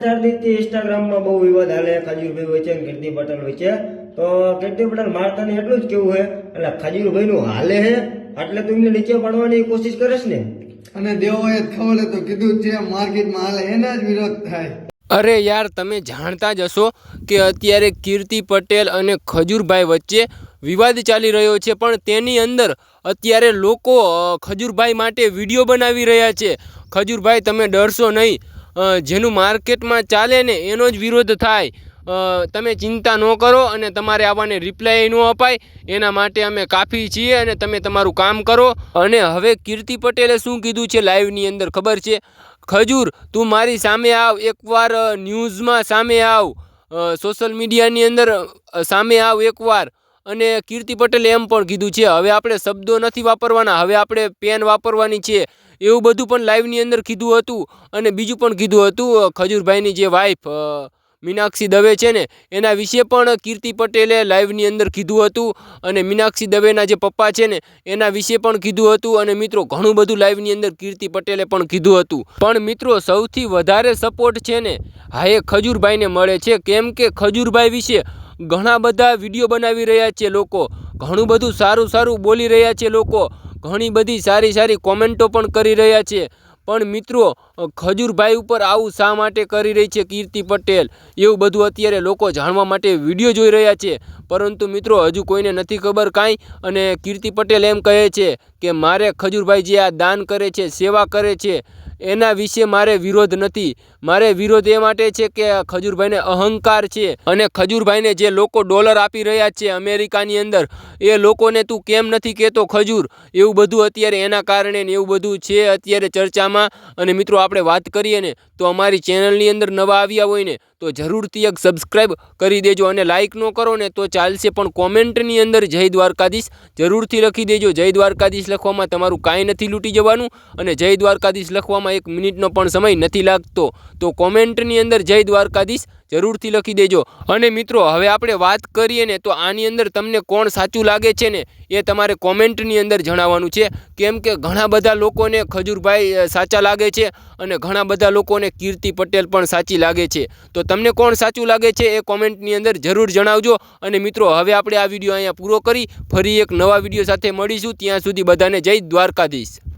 ત્યારથી ઇન્સ્ટાગ્રામમાં બહુ વિવાદ હાલે ખજૂરભાઈ હોય છે અને કીર્તિ પટેલ હોય છે. તો કીર્તિ પટેલ મારતાને એટલું જ કેવું છે એટલે ખજૂરભાઈ નું હાલે છે એટલે તું એમને નીચે પાડવાની કોશિશ કરીશ ને? અને દેવોએ ખબર તો કીધું છે માર્કેટમાં હાલે. એના જ વિરોધ થાય. અરે યાર તમે જાણતા જ હશો કે અત્યારે કીર્તિ પટેલ અને ખજૂરભાઈ વચ્ચે વિવાદ ચાલી રહ્યો છે પણ તેની અંદર અત્યારે લોકો ખજૂરભાઈ માટે વીડિયો બનાવી રહ્યા છે. ખજૂરભાઈ તમે ડરશો નહીં. જેનું માર્કેટમાં ચાલે ને એનો જ વિરોધ થાય. તમે ચિંતા ન કરો અને તમારે આવવાને રિપ્લાય ન અપાય. એના માટે અમે કાફી છીએ અને તમે તમારું કામ કરો. અને હવે કીર્તિ પટેલે શું કીધું છે લાઈવની અંદર ખબર છે? ખજૂર, તું મારી સામે આવ, એકવાર ન્યૂઝમાં સામે આવ. સોશિયલ મીડિયાની અંદર સામે આવ એકવાર. અને કીર્તિ પટેલે એમ પણ કીધું છે, હવે આપણે શબ્દો નથી વાપરવાના, હવે આપણે પેન વાપરવાની છે. એવું બધું પણ લાઈવની અંદર કીધું હતું અને બીજું પણ કીધું હતું ખજૂરભાઈની જે વાઈફ મીનાક્ષી દવે છે ને, એના વિશે પણ કીર્તિ પટેલે લાઈવની અંદર કીધું હતું અને મીનાક્ષી દવેના જે પપ્પા છે ને, એના વિશે પણ કીધું હતું અને મિત્રો ઘણું બધું લાઈવની અંદર કીર્તિ પટેલે પણ કીધું હતું. પણ મિત્રો સૌથી વધારે સપોર્ટ છે ને, હા, એ ખજૂરભાઈને મળે છે. કેમ કે ખજૂરભાઈ વિશે ઘણા બધા વીડિયો બનાવી રહ્યા છે લોકો, ઘણું બધું સારું સારું બોલી રહ્યા છે લોકો. ઘણી બધી સારી સારી કોમેન્ટો પણ કરી રહ્યા છે. પણ મિત્રો ખજૂરભાઈ ઉપર આવું શા માટે કરી રહી છે કીર્તિ પટેલ? એવું બધું અત્યારે લોકો જાણવા માટે વીડિયો જોઈ રહ્યા છે. પરંતુ મિત્રો, હજુ કોઈને નથી ખબર કાંઈ. અને કીર્તિ પટેલ એમ કહે છે કે, મારે ખજૂરભાઈ જે આ દાન કરે છે, સેવા કરે છે એના વિશે મારે વિરોધ નથી. મારે વિરોધ એ માટે છે કે ખજૂરભાઈને અહંકાર છે અને ખજૂરભાઈને જે લોકો ડોલર આપી રહ્યા છે અમેરિકાની અંદર, એ લોકોને તું કેમ નથી કહેતો ખજૂર? એવું બધું અત્યારે એના કારણે ને એવું બધું છે અત્યારે ચર્ચામાં. અને મિત્રો, આપણે વાત કરીએ ને, તો અમારી ચેનલની અંદર નવા આવ્યા હોય ને, તો જરૂરથી એક સબસ્ક્રાઈબ કરી દેજો અને લાઇક ન કરો ને, તો ચાલશે પણ કોમેન્ટની અંદર જય દ્વારકાધીશ. જરૂરથી લખી દેજો. જય દ્વારકાધીશ લખવામાં તમારું કાંઈ નથી લૂંટી જવાનું. અને જય દ્વારકાધીશ લખવામાં એક મિનિટનો પણ સમય નથી લાગતો. તો કોમેન્ટની અંદર જય દ્વારકાધીશ જરૂરથી લખી દેજો. અને મિત્રો, હવે આપણે વાત કરીએ ને તો આની અંદર તમને કોણ સાચું લાગે છે ને એ તમારે કોમેન્ટની અંદર જણાવવાનું છે. કેમ કે ઘણા બધા લોકોને ખજૂરભાઈ સાચા લાગે છે અને ઘણા બધા લોકોને કીર્તિ પટેલ પણ સાચી લાગે છે. તો તમને કોણ સાચું લાગે છે એ કોમેન્ટની અંદર જરૂર જણાવજો. અને મિત્રો, હવે આપણે આ વીડિયો અહીંયા પૂરો કરી ફરી એક નવા વીડિયો સાથે મળીશું. ત્યાં સુધી બધાને જય દ્વારકાધીશ.